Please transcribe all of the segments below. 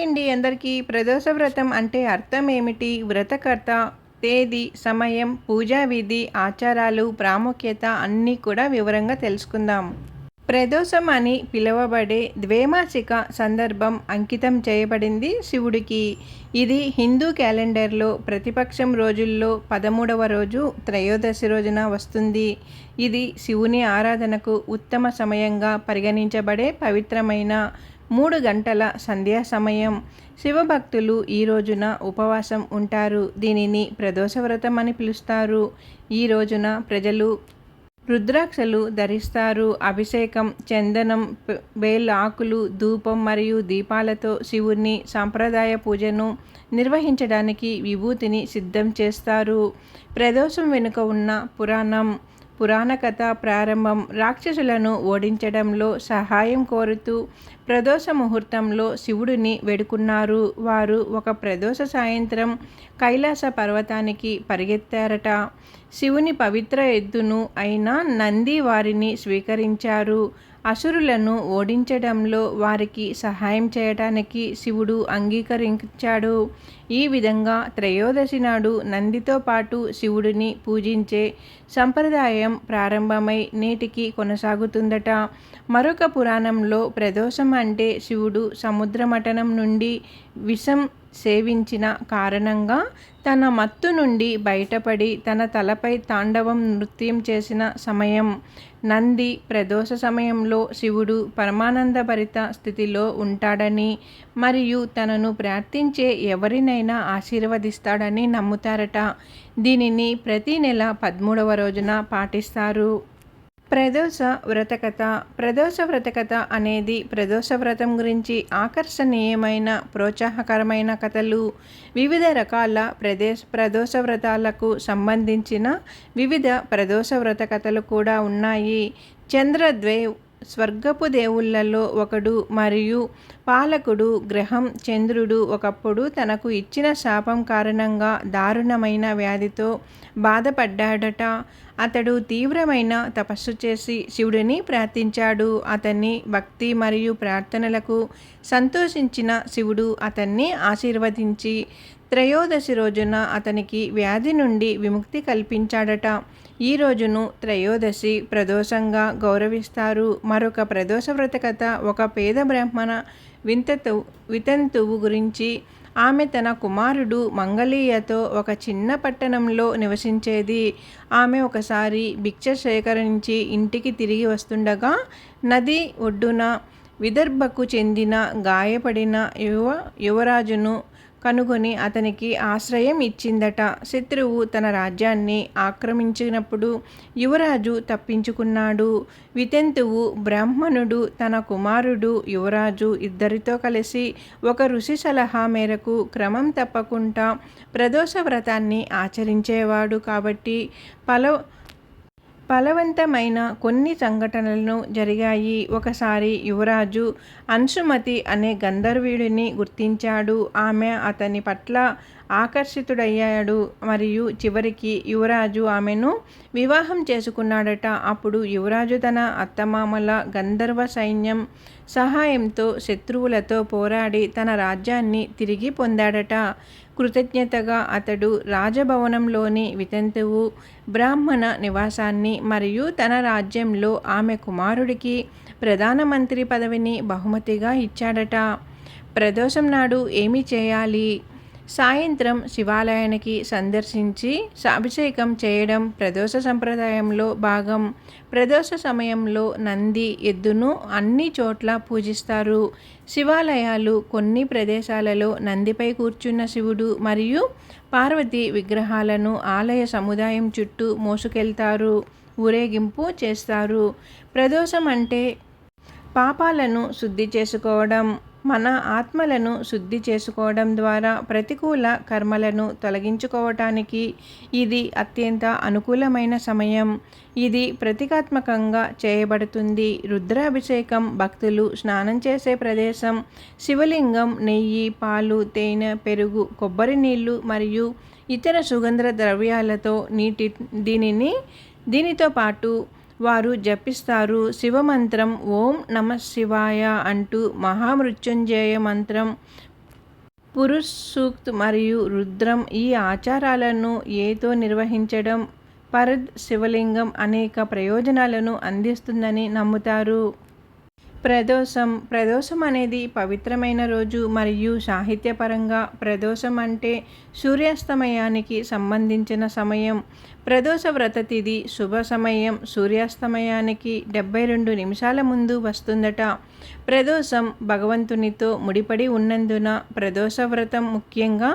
Hi అండి అందరికీ. ప్రదోష వ్రతం అంటే అర్థం ఏమిటి? వ్రతకర్త తేదీ సమయం పూజా విధి ఆచారాలు ప్రాముఖ్యత అన్నీ కూడా వివరంగా తెలుసుకుందాం. ప్రదోషం అని పిలువబడే ద్వైమాసిక సందర్భం అంకితం చేయబడింది శివుడికి. ఇది హిందూ క్యాలెండర్లో ప్రతిపక్షం రోజుల్లో పదమూడవ రోజు త్రయోదశి రోజున వస్తుంది. ఇది శివుని ఆరాధనకు ఉత్తమ సమయంగా పరిగణించబడే పవిత్రమైన మూడు గంటల సంధ్యా సమయం. శివభక్తులు ఈ రోజున ఉపవాసం ఉంటారు. దీనిని ప్రదోషవ్రతం అని పిలుస్తారు. ఈ రోజున ప్రజలు రుద్రాక్షలు ధరిస్తారు. అభిషేకం చందనం బేల్ ఆకులు ధూపం మరియు దీపాలతో శివుణ్ణి సాంప్రదాయ పూజను నిర్వహించడానికి విభూతిని సిద్ధం చేస్తారు. ప్రదోషం వెనుక ఉన్న పురాణం పురాణ కథ ప్రారంభం రాక్షసులను ఓడించడంలో సహాయం కోరుతూ ప్రదోష ముహూర్తంలో శివుడిని వేడుకున్నారు. వారు ఒక ప్రదోష సాయంత్రం కైలాస పర్వతానికి పరిగెత్తారట. శివుని పవిత్ర ఎద్దును అయిన నంది వారిని స్వీకరించారు. అసురులను ఓడించడంలో వారికి సహాయం చేయటానికి శివుడు అంగీకరించాడు. ఈ విధంగా త్రయోదశి నాడు నందితో పాటు శివుడిని పూజించే సంప్రదాయం ప్రారంభమై నేటికి కొనసాగుతుందట. మరొక పురాణంలో ప్రదోషం అంటే శివుడు సముద్రమటనం నుండి విషం సేవించిన కారణంగా తన మత్తు నుండి బయటపడి తన తలపై తాండవం నృత్యం చేసిన సమయం నంది ప్రదోష సమయంలో శివుడు పరమానందభరిత స్థితిలో ఉంటాడని మరియు తనను ప్రార్థించే ఎవరినైనా ఆశీర్వదిస్తాడని నమ్ముతారట. దీనిని ప్రతి నెల పదమూడవ రోజున పాటిస్తారు. ప్రదోష వ్రతకథ. ప్రదోష వ్రతకథ అనేది ప్రదోష వ్రతం గురించి ఆకర్షణీయమైన ప్రోత్సాహకరమైన కథలు. వివిధ రకాల ప్రదేశ ప్రదోష వ్రతాలకు సంబంధించిన వివిధ ప్రదోష వ్రత కథలు కూడా ఉన్నాయి. చంద్రద్వైవ్ స్వర్గపు దేవుళ్ళలో ఒకడు మరియు పాలకుడు గ్రహం చంద్రుడు ఒకప్పుడు తనకు ఇచ్చిన శాపం కారణంగా దారుణమైన వ్యాధితో బాధపడ్డాడట. అతడు తీవ్రమైన తపస్సు చేసి శివుడిని ప్రార్థించాడు. అతన్ని భక్తి మరియు ప్రార్థనలకు సంతోషించిన శివుడు అతన్ని ఆశీర్వదించి త్రయోదశి రోజున అతనికి వ్యాధి నుండి విముక్తి కల్పించాడట. ఈ రోజును త్రయోదశి ప్రదోషంగా గౌరవిస్తారు. మరొక ప్రదోష వ్రత కథ ఒక పేద బ్రాహ్మణ వింతతు వితంతువు గురించి. ఆమె తన కుమారుడు మంగళీయతో ఒక చిన్న పట్టణంలో నివసించేది. ఆమె ఒకసారి భిక్ష సేకరించి ఇంటికి తిరిగి వస్తుండగా నది ఒడ్డున విదర్భకు చెందిన గాయపడిన యువ యువరాజును కనుగొని అతనికి ఆశ్రయం ఇచ్చిందట. శత్రువు తన రాజ్యాన్ని ఆక్రమించినప్పుడు యువరాజు తప్పించుకున్నాడు. వితంతువు బ్రాహ్మణుడు తన కుమారుడు యువరాజు ఇద్దరితో కలిసి ఒక ఋషి సలహా మేరకు క్రమం తప్పకుండా ప్రదోష వ్రతాన్ని ఆచరించేవాడు. కాబట్టి పల ఫలవంతమైన కొన్ని సంఘటనలను జరిగాయి. ఒకసారి యువరాజు అంశుమతి అనే గంధర్వీడిని గుర్తించాడు. ఆమె అతని పట్ల ఆకర్షితుడయ్యాడు. మరియు చివరికి యువరాజు ఆమెను వివాహం చేసుకున్నాడట. అప్పుడు యువరాజు తన అత్తమామల గంధర్వ సైన్యం సహాయంతో శత్రువులతో పోరాడి తన రాజ్యాన్ని తిరిగి పొందాడట. కృతజ్ఞతగా అతడు రాజభవనంలోని వితంతువు బ్రాహ్మణ నివాసాన్ని మరియు తన రాజ్యంలో ఆమె కుమారుడికి ప్రధానమంత్రి పదవిని బహుమతిగా ఇచ్చాడట. ప్రదోషం నాడు ఏమి చేయాలి? సాయంత్రం శివాలయానికి సందర్శించి అభిషేకం చేయడం ప్రదోష సంప్రదాయంలో భాగం. ప్రదోష సమయంలో నంది ఎద్దును అన్ని చోట్ల పూజిస్తారు. శివాలయాలు కొన్ని ప్రదేశాలలో నందిపై కూర్చున్న శివుడు మరియు పార్వతి విగ్రహాలను ఆలయ సముదాయం చుట్టూ మోసుకెళ్తారు ఊరేగింపు చేస్తారు. ప్రదోషం అంటే పాపాలను శుద్ధి చేసుకోవడం. మన ఆత్మలను శుద్ధి చేసుకోవడం ద్వారా ప్రతికూల కర్మలను తొలగించుకోవటానికి ఇది అత్యంత అనుకూలమైన సమయం. ఇది ప్రతీకాత్మకంగా చేయబడుతుంది. రుద్రాభిషేకం భక్తులు స్నానం చేసే ప్రదేశం శివలింగం నెయ్యి పాలు తేనె పెరుగు కొబ్బరి నీళ్ళు మరియు ఇతర సుగంధ ద్రవ్యాలతో నీటి దీనిని దీనితో పాటు వారు జపిస్తారు శివమంత్రం ఓం నమ శివాయ అంటూ మహామృత్యుంజయ మంత్రం. పురుష్ సూక్త్ మరియు రుద్రం ఈ ఆచారాలను ఏతో నిర్వహించడం పరద్ శివలింగం అనేక ప్రయోజనాలను అందిస్తుందని నమ్ముతారు. ప్రదోషం ప్రదోషం అనేది పవిత్రమైన రోజు మరియు సాహిత్యపరంగా ప్రదోషం అంటే సూర్యాస్తమయానికి సంబంధించిన సమయం. ప్రదోష వ్రత తిథి శుభ సమయం సూర్యాస్తమయానికి డెబ్బై రెండు నిమిషాల ముందు వస్తుందట. ప్రదోషం భగవంతునితో ముడిపడి ఉన్నందున ప్రదోష వ్రతం ముఖ్యంగా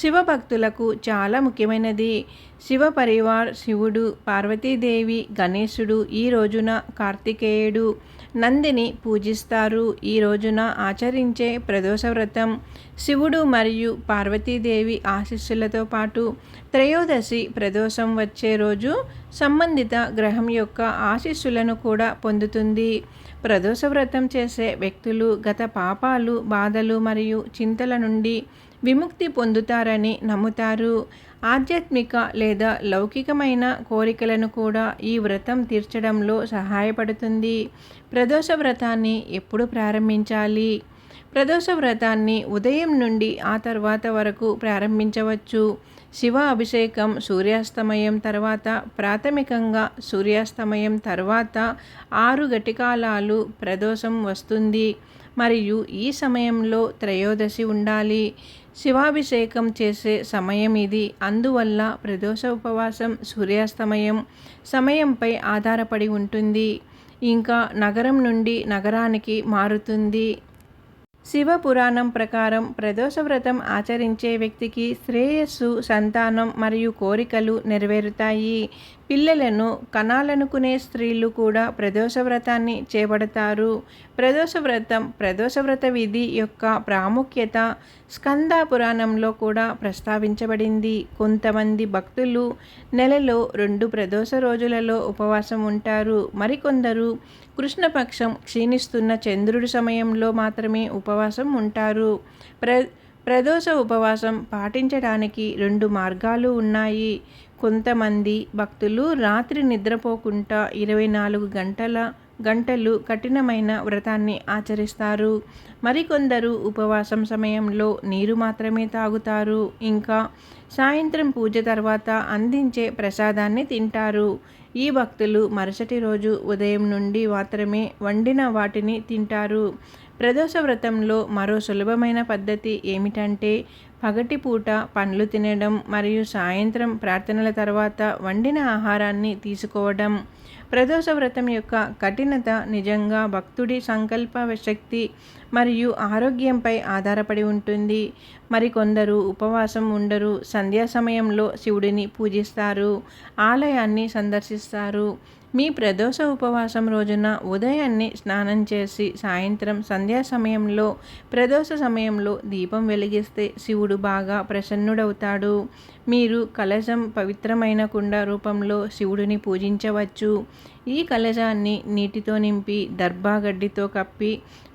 శివభక్తులకు చాలా ముఖ్యమైనది. శివ పరివార్ శివుడు పార్వతీదేవి గణేశుడు ఈ రోజున కార్తికేయుడు నందిని పూజిస్తారు. ఈ రోజున ఆచరించే ప్రదోష వ్రతం శివుడు మరియు పార్వతీదేవి ఆశీస్సులతో పాటు త్రయోదశి ప్రదోషం వచ్చే రోజు సంబంధిత గ్రహం యొక్క ఆశీస్సులను కూడా పొందుతుంది. ప్రదోష వ్రతం చేసే వ్యక్తులు గత పాపాలు బాధలు మరియు చింతల నుండి విముక్తి పొందుతారని నమ్ముతారు. ఆధ్యాత్మిక లేదా లౌకికమైన కోరికలను కూడా ఈ వ్రతం తీర్చడంలో సహాయపడుతుంది. ప్రదోష వ్రతాన్ని ఎప్పుడు ప్రారంభించాలి? ప్రదోష వ్రతాన్ని ఉదయం నుండి ఆ తర్వాత వరకు ప్రారంభించవచ్చు. శివ అభిషేకం సూర్యాస్తమయం తర్వాత ప్రాథమికంగా సూర్యాస్తమయం తర్వాత ఆరు గటికాలాలు ప్రదోషం వస్తుంది. మరియు ఈ సమయంలో త్రయోదశి ఉండాలి. శివాభిషేకం చేసే సమయం ఇది. అందువల్ల ప్రదోష ఉపవాసం సూర్యాస్తమయం సమయంపై ఆధారపడి ఉంటుంది. ఇంకా నగరం నుండి నగరానికి మారుతుంది. శివ పురాణం ప్రకారం ప్రదోష వ్రతం ఆచరించే వ్యక్తికి శ్రేయస్సు సంతానం మరియు కోరికలు నెరవేరుతాయి. పిల్లలను కనాలనుకునే స్త్రీలు కూడా ప్రదోష వ్రతాన్ని చేపడతారు. ప్రదోష వ్రతం ప్రదోష వ్రత విధి యొక్క ప్రాముఖ్యత స్కంద పురాణంలో కూడా ప్రస్తావించబడింది. కొంతమంది భక్తులు నెలలో రెండు ప్రదోష రోజులలో ఉపవాసం ఉంటారు. మరికొందరు కృష్ణపక్షం క్షీణిస్తున్న చంద్రుడి సమయంలో మాత్రమే ఉపవాసం ఉంటారు. ప్ర ప్రదోష ఉపవాసం పాటించడానికి రెండు మార్గాలు ఉన్నాయి. కొంతమంది భక్తులు రాత్రి నిద్రపోకుండా ఇరవై నాలుగు గంటల గంటలు కఠినమైన వ్రతాన్ని ఆచరిస్తారు. మరికొందరు ఉపవాసం సమయంలో నీరు మాత్రమే తాగుతారు. ఇంకా సాయంత్రం పూజ తర్వాత అందించే ప్రసాదాన్ని తింటారు. ఈ భక్తులు మరుసటి రోజు ఉదయం నుండి మాత్రమే వండిన వాటిని తింటారు. ప్రదోష వ్రతంలో మరో సులభమైన పద్ధతి ఏమిటంటే పగటిపూట పండ్లు తినడం మరియు సాయంత్రం ప్రార్థనల తర్వాత వండిన ఆహారాన్ని తీసుకోవడం. ప్రదోష వ్రతం యొక్క కఠినత నిజంగా భక్తుడి సంకల్ప శక్తి మరియు ఆరోగ్యంపై ఆధారపడి ఉంటుంది. మరికొందరు ఉపవాసం ఉండరు. సంధ్యా సమయంలో శివుడిని పూజిస్తారు. ఆలయాన్ని సందర్శిస్తారు. మీ ప్రదోష ఉపవాసం రోజున ఉదయాన్నే స్నానం చేసి సాయంత్రం సంధ్యా సమయంలో ప్రదోష సమయంలో దీపం వెలిగిస్తే శివుడు బాగా ప్రసన్నుడవుతాడు. మీరు కలశం పవిత్రమైన కుండ రూపంలో శివుడిని పూజించవచ్చు. ఈ కలశాన్ని నీటితో నింపి దర్భాగడ్డితో కప్పి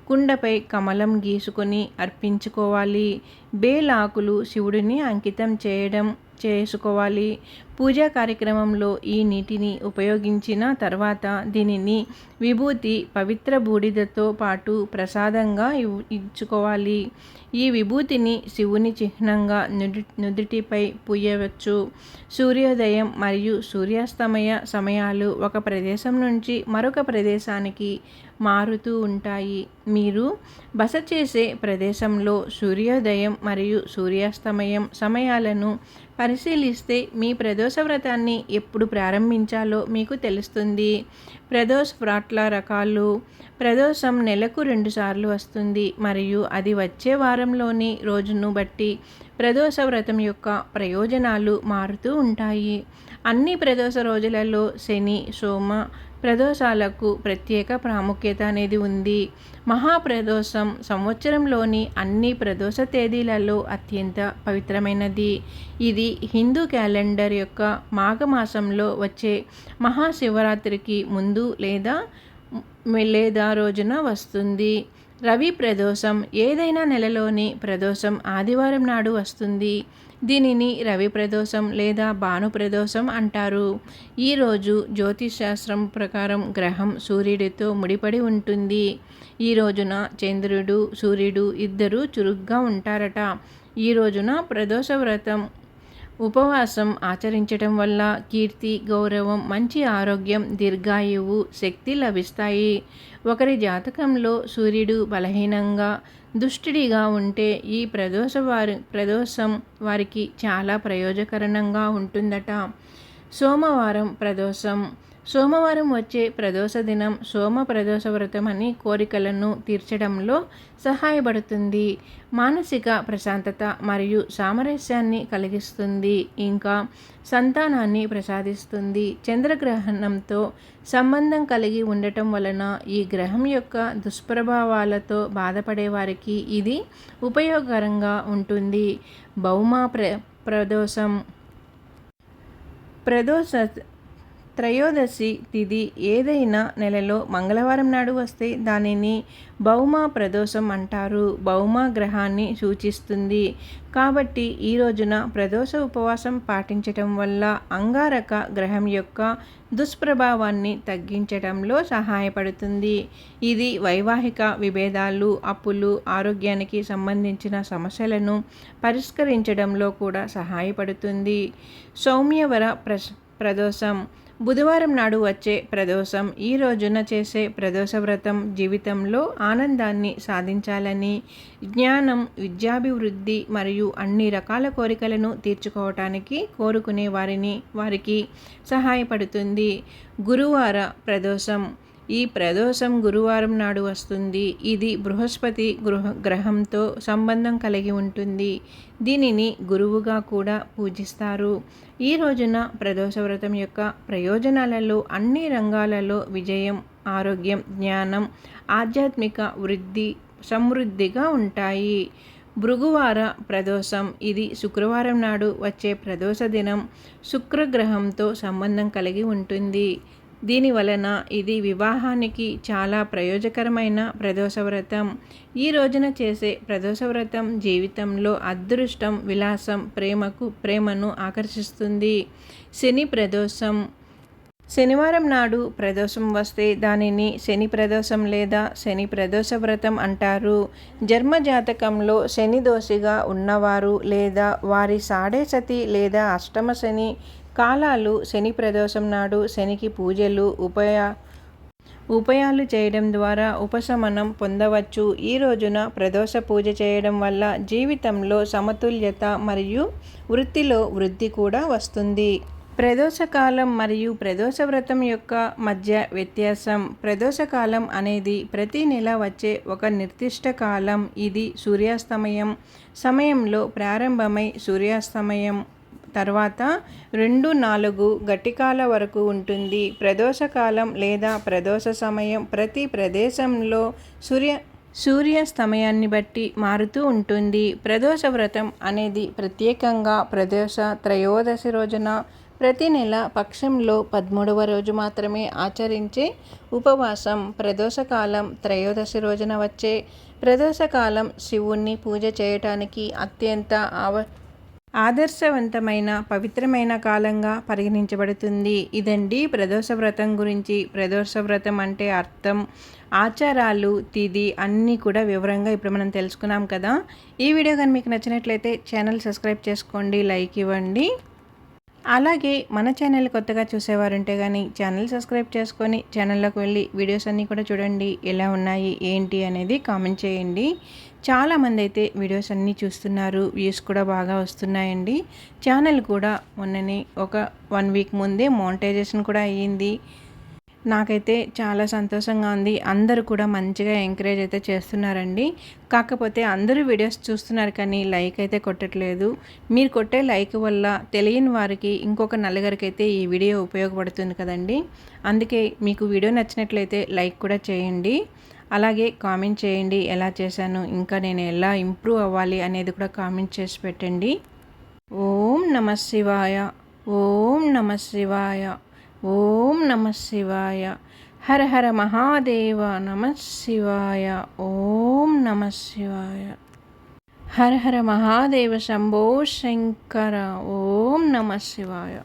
కుండపై కమలం గీసుకొని అర్పించుకోవాలి. బేలాకులు శివుడిని అంకితం చేయడం చేసుకోవాలి. పూజా కార్యక్రమంలో ఈ నీటిని ఉపయోగించిన తర్వాత దీనిని విభూతి పవిత్ర బూడిదతో పాటు ప్రసాదంగా ఇచ్చుకోవాలి. ఈ విభూతిని శివుని చిహ్నంగా నుడి నుదుటిపై పూయవచ్చు. సూర్యోదయం మరియు సూర్యాస్తమయ సమయాలు ఒక ప్రదేశం నుంచి మరొక ప్రదేశానికి మారుతూ ఉంటాయి. మీరు బస చేసే ప్రదేశంలో సూర్యోదయం మరియు సూర్యాస్తమయం సమయాలను పరిశీలిస్తే మీ ప్రదోష వ్రతాన్ని ఎప్పుడు ప్రారంభించాలో మీకు తెలుస్తుంది. ప్రదోష వ్రాట్ల రకాలు ప్రదోషం నెలకు రెండుసార్లు వస్తుంది మరియు అది వచ్చే వారంలోని రోజును బట్టి ప్రదోష వ్రతం యొక్క ప్రయోజనాలు మారుతూ ఉంటాయి. అన్ని ప్రదోష రోజులలో శని సోమ ప్రదోషాలకు ప్రత్యేక ప్రాముఖ్యత అనేది ఉంది. మహాప్రదోషం సంవత్సరంలోని అన్ని ప్రదోష తేదీలలో అత్యంత పవిత్రమైనది. ఇది హిందూ క్యాలెండర్ యొక్క మాఘమాసంలో వచ్చే మహాశివరాత్రికి ముందు లేదా లేదా రోజున వస్తుంది. రవి ప్రదోషం ఏదైనా నెలలోని ప్రదోషం ఆదివారం నాడు వస్తుంది. దీనిని రవి ప్రదోషం లేదా భాను ప్రదోషం అంటారు. ఈరోజు జ్యోతిషాస్త్రం ప్రకారం గ్రహం సూర్యుడితో ముడిపడి ఉంటుంది. ఈ రోజున చంద్రుడు సూర్యుడు ఇద్దరూ చురుగ్గా ఉంటారట. ఈ రోజున ప్రదోష వ్రతం ఉపవాసం ఆచరించడం వల్ల కీర్తి గౌరవం మంచి ఆరోగ్యం దీర్ఘాయువు శక్తి లభిస్తాయి. ఒకరి జాతకంలో సూర్యుడు బలహీనంగా దుష్టుడిగా ఉంటే ఈ ప్రదోష వారి ప్రదోషం వారికి చాలా ప్రయోజకరంగా ఉంటుందట. సోమవారం ప్రదోషం. సోమవారం వచ్చే ప్రదోష దినం సోమ ప్రదోష వ్రతం అని కోరికలను తీర్చడంలో సహాయపడుతుంది. మానసిక ప్రశాంతత మరియు సామరస్యాన్ని కలిగిస్తుంది. ఇంకా సంతానాన్ని ప్రసాదిస్తుంది. చంద్రగ్రహణంతో సంబంధం కలిగి ఉండటం వలన ఈ గ్రహం యొక్క దుష్ప్రభావాలతో బాధపడే వారికి ఇది ఉపయోగకరంగా ఉంటుంది. భౌమ ప్ర ప్రదోషం. ప్రదోష త్రయోదశి తిథి ఏదైనా నెలలో మంగళవారం నాడు వస్తే దానిని భౌమ ప్రదోషం అంటారు. భౌమ గ్రహాన్ని సూచిస్తుంది. కాబట్టి ఈ రోజున ప్రదోష ఉపవాసం పాటించటం వల్ల అంగారక గ్రహం యొక్క దుష్ప్రభావాన్ని తగ్గించడంలో సహాయపడుతుంది. ఇది వైవాహిక విభేదాలు అప్పులు ఆరోగ్యానికి సంబంధించిన సమస్యలను పరిష్కరించడంలో కూడా సహాయపడుతుంది. సౌమ్యవర ప్రస్ ప్రదోషం బుధవారం నాడు వచ్చే ప్రదోషం ఈ రోజున చేసే ప్రదోష వ్రతం జీవితంలో ఆనందాన్ని సాధించాలని జ్ఞానం విద్యాభివృద్ధి మరియు అన్ని రకాల కోరికలను తీర్చుకోవటానికి కోరుకునే వారిని వారికి సహాయపడుతుంది. గురువార ప్రదోషం. ఈ ప్రదోషం గురువారం నాడు వస్తుంది. ఇది బృహస్పతి గృహ గ్రహంతో సంబంధం కలిగి ఉంటుంది. దీనిని గురువుగా కూడా పూజిస్తారు. ఈ రోజున ప్రదోష వ్రతం యొక్క ప్రయోజనాలలో అన్ని రంగాలలో విజయం ఆరోగ్యం జ్ఞానం ఆధ్యాత్మిక వృద్ధి సమృద్ధిగా ఉంటాయి. భృగువార ప్రదోషం ఇది శుక్రవారం నాడు వచ్చే ప్రదోష దినం. శుక్రగ్రహంతో సంబంధం కలిగి ఉంటుంది. దీని వలన ఇది వివాహానికి చాలా ప్రయోజకరమైన ప్రదోష వ్రతం ఈ రోజున చేసే ప్రదోష వ్రతం జీవితంలో అదృష్టం విలాసం ప్రేమకు ప్రేమను ఆకర్షిస్తుంది. శని ప్రదోషం. శనివారం నాడు ప్రదోషం వస్తే దానిని శని ప్రదోషం లేదా శని ప్రదోష వ్రతం అంటారు. జన్మ జాతకంలో శని దోషిగా ఉన్నవారు లేదా వారి సాడే సతి లేదా అష్టమ శని కాలాలు శని ప్రదోషం నాడు శనికి పూజలు ఉపయా ఉపాయాలు చేయడం ద్వారా ఉపశమనం పొందవచ్చు. ఈ రోజున ప్రదోష పూజ చేయడం వల్ల జీవితంలో సమతుల్యత మరియు వృత్తిలో వృద్ధి కూడా వస్తుంది. ప్రదోషకాలం మరియు ప్రదోష వ్రతం యొక్క మధ్య వ్యత్యాసం. ప్రదోషకాలం అనేది ప్రతి నెల వచ్చే ఒక నిర్దిష్ట కాలం. ఇది సూర్యాస్తమయం. సమయంలో ప్రారంభమై సూర్యాస్తమయం. తర్వాత రెండు నాలుగు గట్టికాల వరకు ఉంటుంది. ప్రదోషకాలం లేదా ప్రదోష సమయం ప్రతి ప్రదేశంలో సూర్య సూర్యాస్తమయాన్ని బట్టి మారుతూ ఉంటుంది. ప్రదోష వ్రతం అనేది ప్రత్యేకంగా ప్రదోష త్రయోదశి రోజున ప్రతి నెల పక్షంలో పదమూడవ రోజు మాత్రమే ఆచరించే ఉపవాసం. ప్రదోషకాలం త్రయోదశి రోజున వచ్చే ప్రదోషకాలం శివుణ్ణి పూజ చేయటానికి అత్యంత ఆవ ఆదర్శవంతమైన పవిత్రమైన కాలంగా పరిగణించబడుతుంది. ఇదండి ప్రదోష వ్రతం గురించి. ప్రదోష వ్రతం అంటే అర్థం ఆచారాలు తిది అన్నీ కూడా వివరంగా ఇప్పుడు మనం తెలుసుకున్నాం కదా. ఈ వీడియో కానీ మీకు నచ్చినట్లయితే ఛానల్ సబ్స్క్రైబ్ చేసుకోండి లైక్ ఇవ్వండి. అలాగే మన ఛానల్ కొత్తగా చూసేవారుంటే కానీ ఛానల్ సబ్స్క్రైబ్ చేసుకొని ఛానల్లోకి వెళ్ళి వీడియోస్ అన్నీ కూడా చూడండి. ఎలా ఉన్నాయి ఏంటి అనేది కామెంట్ చేయండి. చాలామంది అయితే వీడియోస్ అన్నీ చూస్తున్నారు వ్యూస్ కూడా బాగా వస్తున్నాయండి. ఛానల్ కూడా మొన్ననే ఒక వన్ వీక్ ముందే మోనిటైజేషన్ కూడా అయ్యింది. నాకైతే చాలా సంతోషంగా ఉంది. అందరూ కూడా మంచిగా ఎంకరేజ్ అయితే చేస్తున్నారండి. కాకపోతే అందరూ వీడియోస్ చూస్తున్నారు కానీ లైక్ అయితే కొట్టట్లేదు. మీరు కొట్టే లైక్ వల్ల తెలియని వారికి ఇంకొక నలుగురికి అయితే ఈ వీడియో ఉపయోగపడుతుంది కదండి. అందుకే మీకు వీడియో నచ్చినట్లయితే లైక్ కూడా చేయండి. అలాగే కామెంట్ చేయండి ఎలా చేశాను ఇంకా నేను ఎలా ఇంప్రూవ్ అవ్వాలి అనేది కూడా కామెంట్ చేసి పెట్టండి. ఓం నమ శివాయ ఓం నమ శివాయ ఓం నమ శివాయ. హర హర మహాదేవ నమ శివాయ ఓం నమ శివాయ. హర హర మహాదేవ శంభో శంకర ఓం నమ శివాయ.